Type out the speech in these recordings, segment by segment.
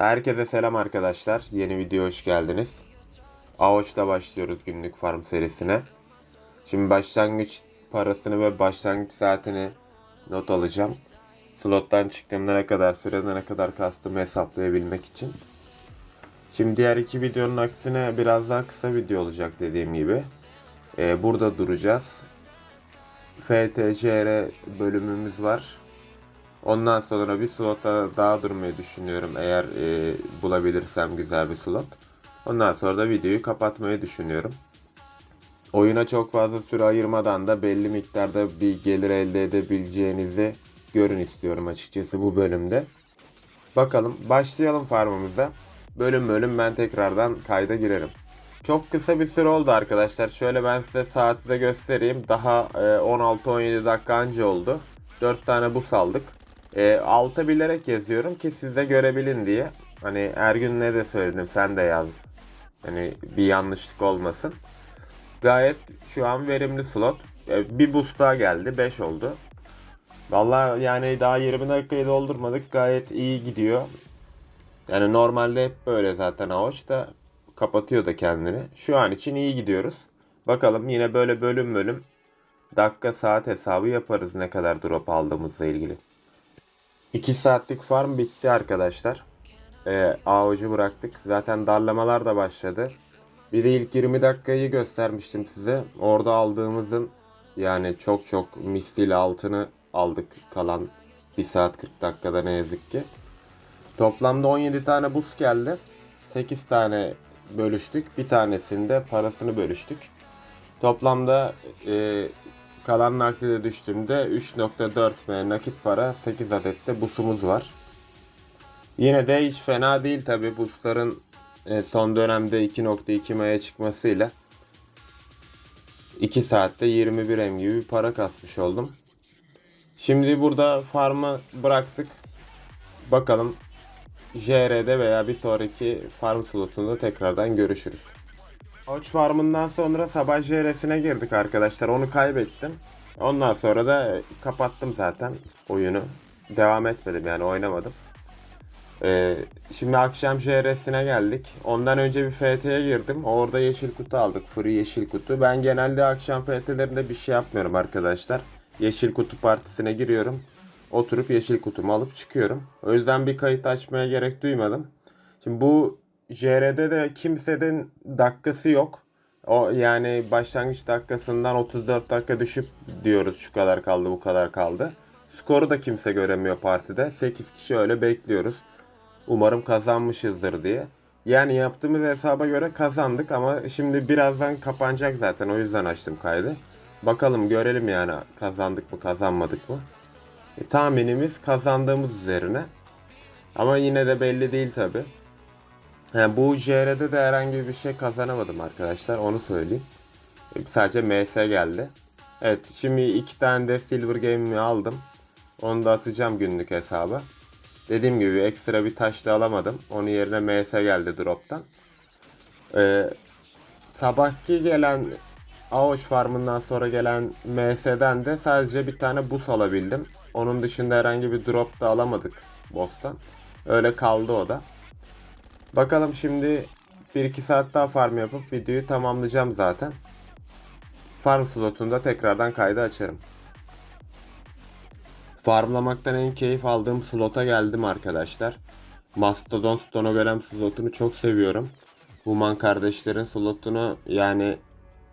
Herkese selam arkadaşlar. Yeni video hoş geldiniz. Ağaç'ta başlıyoruz günlük farm serisine. Şimdi başlangıç parasını ve başlangıç saatini not alacağım. Slottan çıktığımda ne kadar sürede ne kadar kastımı hesaplayabilmek için. Şimdi diğer iki videonun aksine biraz daha kısa video olacak dediğim gibi. Ee, burada duracağız. FTCR bölümümüz var. Ondan sonra bir slota daha durmayı düşünüyorum eğer e, bulabilirsem güzel bir slot. Ondan sonra da videoyu kapatmayı düşünüyorum. Oyuna çok fazla süre ayırmadan da belli miktarda bir gelir elde edebileceğinizi görün istiyorum açıkçası bu bölümde. Bakalım başlayalım farmımıza. Bölüm bölüm ben tekrardan kayda girerim. Çok kısa bir süre oldu arkadaşlar. Şöyle ben size saati de göstereyim. Daha e, 16-17 dakika anca oldu. 4 tane bus aldık. E, alta bilerek yazıyorum ki siz de görebilin diye. Hani her gün ne de söyledim sen de yaz. Hani bir yanlışlık olmasın. Gayet şu an verimli slot. E, bir boost daha geldi. 5 oldu. Vallahi yani daha 20 dakikayı doldurmadık. Gayet iyi gidiyor. Yani normalde hep böyle zaten Aoş da kapatıyor da kendini. Şu an için iyi gidiyoruz. Bakalım yine böyle bölüm bölüm dakika saat hesabı yaparız ne kadar drop aldığımızla ilgili. 2 saatlik farm bitti arkadaşlar. Ee, AOC'u bıraktık. Zaten darlamalar da başladı. Bir de ilk 20 dakikayı göstermiştim size. Orada aldığımızın yani çok çok misliyle altını aldık kalan 1 saat 40 dakikada ne yazık ki. Toplamda 17 tane buz geldi. 8 tane bölüştük. Bir tanesinde parasını bölüştük. Toplamda e, kalan nakdede düştüğümde 3.4 M nakit para 8 adet de busumuz var. Yine de hiç fena değil tabi busların e, son dönemde 2.2 M'ye çıkmasıyla 2 saatte 21 M gibi bir para kasmış oldum. Şimdi burada farmı bıraktık. Bakalım JR'de veya bir sonraki farm slotunda tekrardan görüşürüz. Koç farmından sonra sabah JR'sine girdik arkadaşlar. Onu kaybettim. Ondan sonra da kapattım zaten oyunu. Devam etmedim yani oynamadım. Ee, şimdi akşam JR'sine geldik. Ondan önce bir FT'ye girdim. Orada yeşil kutu aldık. Free yeşil kutu. Ben genelde akşam FT'lerinde bir şey yapmıyorum arkadaşlar. Yeşil kutu partisine giriyorum. Oturup yeşil kutumu alıp çıkıyorum. O yüzden bir kayıt açmaya gerek duymadım. Şimdi bu JR'de de kimsenin dakikası yok. O yani başlangıç dakikasından 34 dakika düşüp diyoruz şu kadar kaldı bu kadar kaldı. Skoru da kimse göremiyor partide. 8 kişi öyle bekliyoruz. Umarım kazanmışızdır diye. Yani yaptığımız hesaba göre kazandık ama şimdi birazdan kapanacak zaten o yüzden açtım kaydı. Bakalım görelim yani kazandık mı kazanmadık mı. E, tahminimiz kazandığımız üzerine. Ama yine de belli değil tabi. Yani bu JR'de de herhangi bir şey kazanamadım arkadaşlar onu söyleyeyim. E, Sadece MS geldi. Evet şimdi iki tane de Silver Game'imi aldım. Onu da atacağım günlük hesaba. Dediğim gibi ekstra bir taş da alamadım. Onun yerine MS geldi drop'tan. Ee, sabahki gelen Aoş farmından sonra gelen MS'den de sadece bir tane bus alabildim. Onun dışında herhangi bir drop da alamadık boss'tan. Öyle kaldı o da. Bakalım şimdi 1-2 saat daha farm yapıp videoyu tamamlayacağım zaten. Farm slotunda tekrardan kaydı açarım. Farmlamaktan en keyif aldığım slota geldim arkadaşlar. Mastodon Stonogolem slotunu çok seviyorum. Human kardeşlerin slotunu yani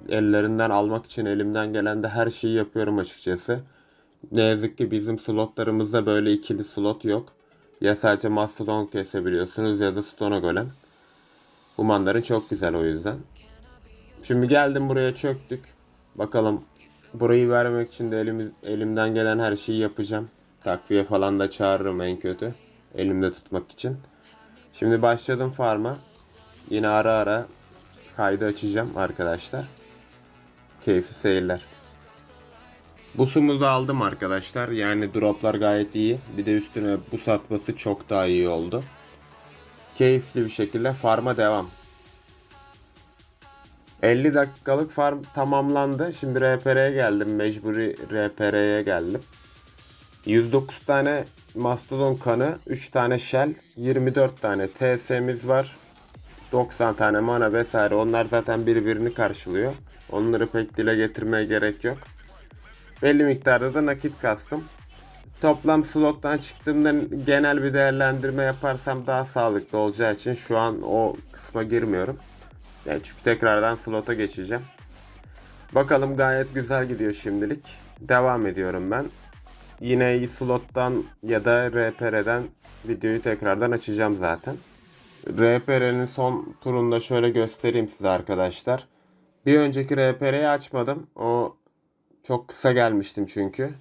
ellerinden almak için elimden gelen de her şeyi yapıyorum açıkçası. Ne yazık ki bizim slotlarımızda böyle ikili slot yok. Ya sadece Mastodon kesebiliyorsunuz ya da Stonogolem. Humanların çok güzel o yüzden. Şimdi geldim buraya çöktük. Bakalım burayı vermek için de elimiz, elimden gelen her şeyi yapacağım. Takviye falan da çağırırım en kötü. Elimde tutmak için. Şimdi başladım farma. Yine ara ara kaydı açacağım arkadaşlar. Keyifli seyirler. Busumuzu aldım arkadaşlar. Yani droplar gayet iyi. Bir de üstüne bu satması çok daha iyi oldu. Keyifli bir şekilde farma devam. 50 dakikalık farm tamamlandı. Şimdi RPR'ye geldim. Mecburi RPR'ye geldim. 109 tane mastodon kanı, 3 tane shell, 24 tane TS'miz var. 90 tane mana vesaire onlar zaten birbirini karşılıyor. Onları pek dile getirmeye gerek yok. Belli miktarda da nakit kastım. Toplam slottan çıktığımda genel bir değerlendirme yaparsam daha sağlıklı olacağı için şu an o kısma girmiyorum. Yani çünkü tekrardan slota geçeceğim. Bakalım gayet güzel gidiyor şimdilik. Devam ediyorum ben. Yine slottan ya da RPR'den videoyu tekrardan açacağım zaten. RPR'nin son turunda şöyle göstereyim size arkadaşlar. Bir önceki RPR'yi açmadım. O çok kısa gelmiştim çünkü.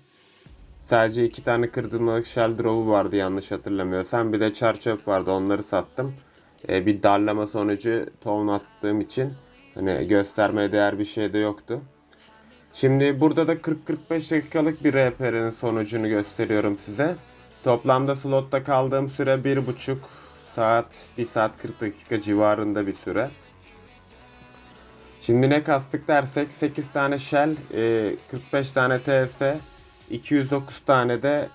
Sadece iki tane kırdırmalık shell drop'u vardı yanlış hatırlamıyorsam. Bir de çar vardı onları sattım. Ee, bir darlama sonucu tohum attığım için hani göstermeye değer bir şey de yoktu. Şimdi burada da 40-45 dakikalık bir RPR'nin sonucunu gösteriyorum size. Toplamda slotta kaldığım süre 1,5 saat, 1 saat 40 dakika civarında bir süre. Şimdi ne kastık dersek 8 tane shell, e, 45 tane TS, 209 tane de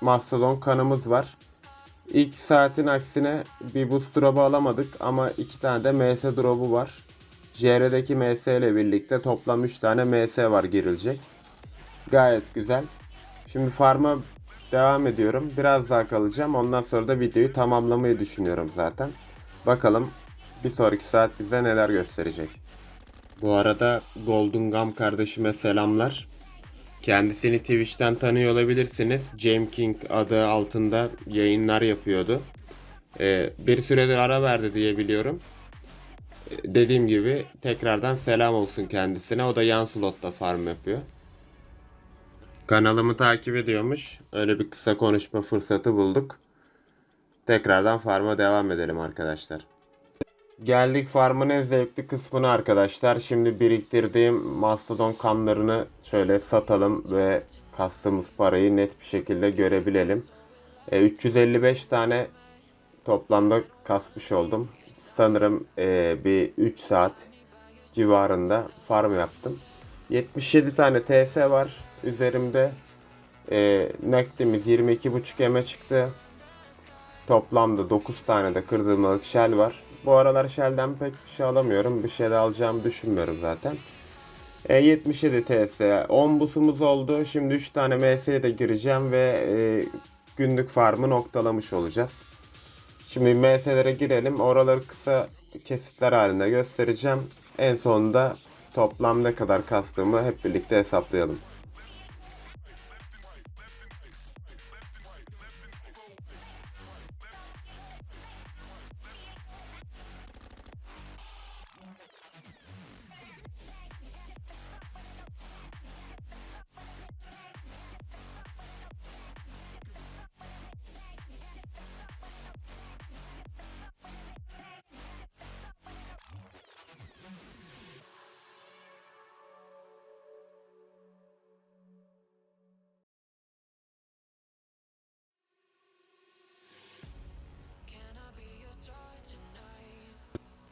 mastodon kanımız var. İlk saatin aksine bir boost drop'u alamadık ama iki tane de MS drop'u var. JR'deki MS ile birlikte toplam 3 tane MS var girilecek. Gayet güzel. Şimdi farm'a devam ediyorum. Biraz daha kalacağım. Ondan sonra da videoyu tamamlamayı düşünüyorum zaten. Bakalım bir sonraki saat bize neler gösterecek. Bu arada Golden Gum kardeşime selamlar. Kendisini Twitch'ten tanıyor olabilirsiniz. Jam King adı altında yayınlar yapıyordu. Ee, bir süredir ara verdi diye biliyorum. Ee, dediğim gibi tekrardan selam olsun kendisine. O da yan slotta farm yapıyor. Kanalımı takip ediyormuş. Öyle bir kısa konuşma fırsatı bulduk. Tekrardan farma devam edelim arkadaşlar. Geldik farmın en zevkli kısmına arkadaşlar. Şimdi biriktirdiğim mastodon kanlarını şöyle satalım ve kastığımız parayı net bir şekilde görebilelim. E, 355 tane toplamda kasmış oldum. Sanırım e, bir 3 saat civarında farm yaptım. 77 tane TS var üzerimde. E, nakdimiz 22.5 eme çıktı. Toplamda 9 tane de kırdırmalık shell var. Bu aralar shell'den pek bir şey alamıyorum. Bir şey de alacağımı düşünmüyorum zaten. E, 77 TS. 10 busumuz oldu. Şimdi 3 tane MS'ye de gireceğim ve e, günlük farmı noktalamış olacağız. Şimdi MS'lere girelim. Oraları kısa kesitler halinde göstereceğim. En sonunda toplam ne kadar kastığımı hep birlikte hesaplayalım.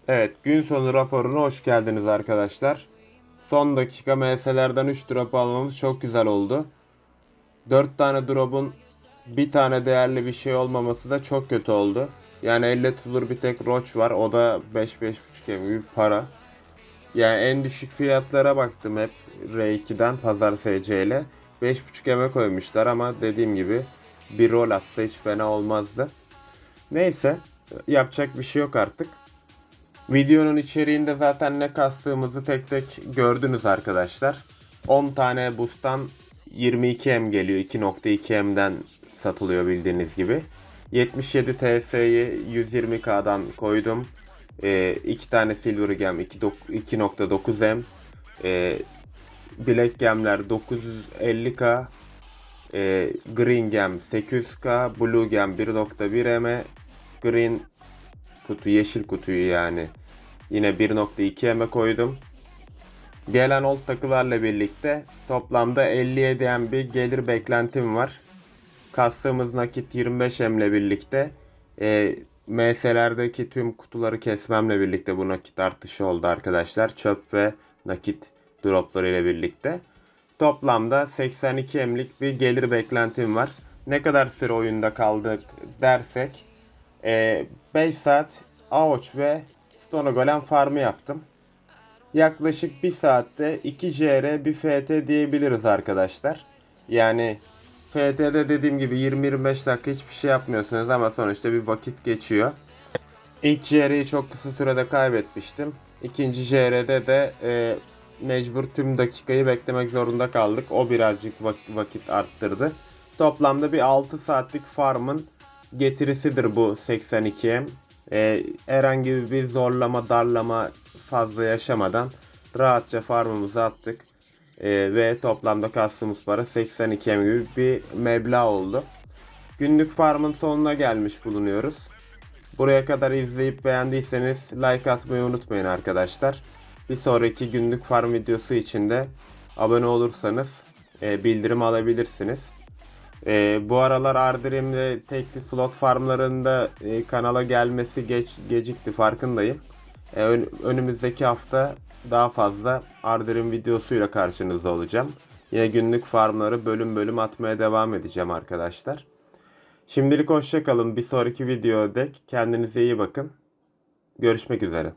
Evet, gün sonu raporuna hoş geldiniz arkadaşlar. Son dakika MS'lerden 3 drop almamız çok güzel oldu. 4 tane drop'un bir tane değerli bir şey olmaması da çok kötü oldu. Yani elle tutulur bir tek Roach var. O da 5-5.5 gibi bir para. Yani en düşük fiyatlara baktım hep R2'den pazar SC ile. 5.5 eme koymuşlar ama dediğim gibi bir rol atsa hiç fena olmazdı. Neyse yapacak bir şey yok artık. Videonun içeriğinde zaten ne kastığımızı tek tek gördünüz arkadaşlar. 10 tane boost'tan 22M geliyor. 2.2M'den satılıyor bildiğiniz gibi. 77 TS'yi 120K'dan koydum. 2 ee, tane Silver Gem 2.9M. Ee, Black Gem'ler 950K. Ee, Green Gem 800K. Blue Gem 1.1M. Green kutu yeşil kutuyu yani yine 1.2 M'e koydum. Gelen old takılarla birlikte toplamda 57 M bir gelir beklentim var. Kastığımız nakit 25 M ile birlikte e, MS'lerdeki tüm kutuları kesmemle birlikte bu nakit artışı oldu arkadaşlar. Çöp ve nakit dropları ile birlikte. Toplamda 82 emlik bir gelir beklentim var. Ne kadar süre oyunda kaldık dersek 5 saat Aoç ve Stone Golem farmı yaptım. Yaklaşık 1 saatte 2 JR bir FT diyebiliriz arkadaşlar. Yani FT'de dediğim gibi 20-25 dakika hiçbir şey yapmıyorsunuz ama sonuçta bir vakit geçiyor. İlk JR'yi çok kısa sürede kaybetmiştim. İkinci JR'de de e, mecbur tüm dakikayı beklemek zorunda kaldık. O birazcık vak- vakit arttırdı. Toplamda bir 6 saatlik farmın getirisidir bu 82M. E, herhangi bir zorlama, darlama fazla yaşamadan rahatça farmımızı attık. E, ve toplamda kastığımız para 82M gibi bir meblağ oldu. Günlük farmın sonuna gelmiş bulunuyoruz. Buraya kadar izleyip beğendiyseniz like atmayı unutmayın arkadaşlar. Bir sonraki günlük farm videosu için de abone olursanız e, bildirim alabilirsiniz. E, bu aralar Ardrim ve tekli slot farmlarında e, kanala gelmesi geç gecikti farkındayım. E, ön- önümüzdeki hafta daha fazla Ardrim videosuyla karşınızda olacağım. Yine günlük farmları bölüm bölüm atmaya devam edeceğim arkadaşlar. Şimdilik hoşça kalın. Bir sonraki videoda dek kendinize iyi bakın. Görüşmek üzere.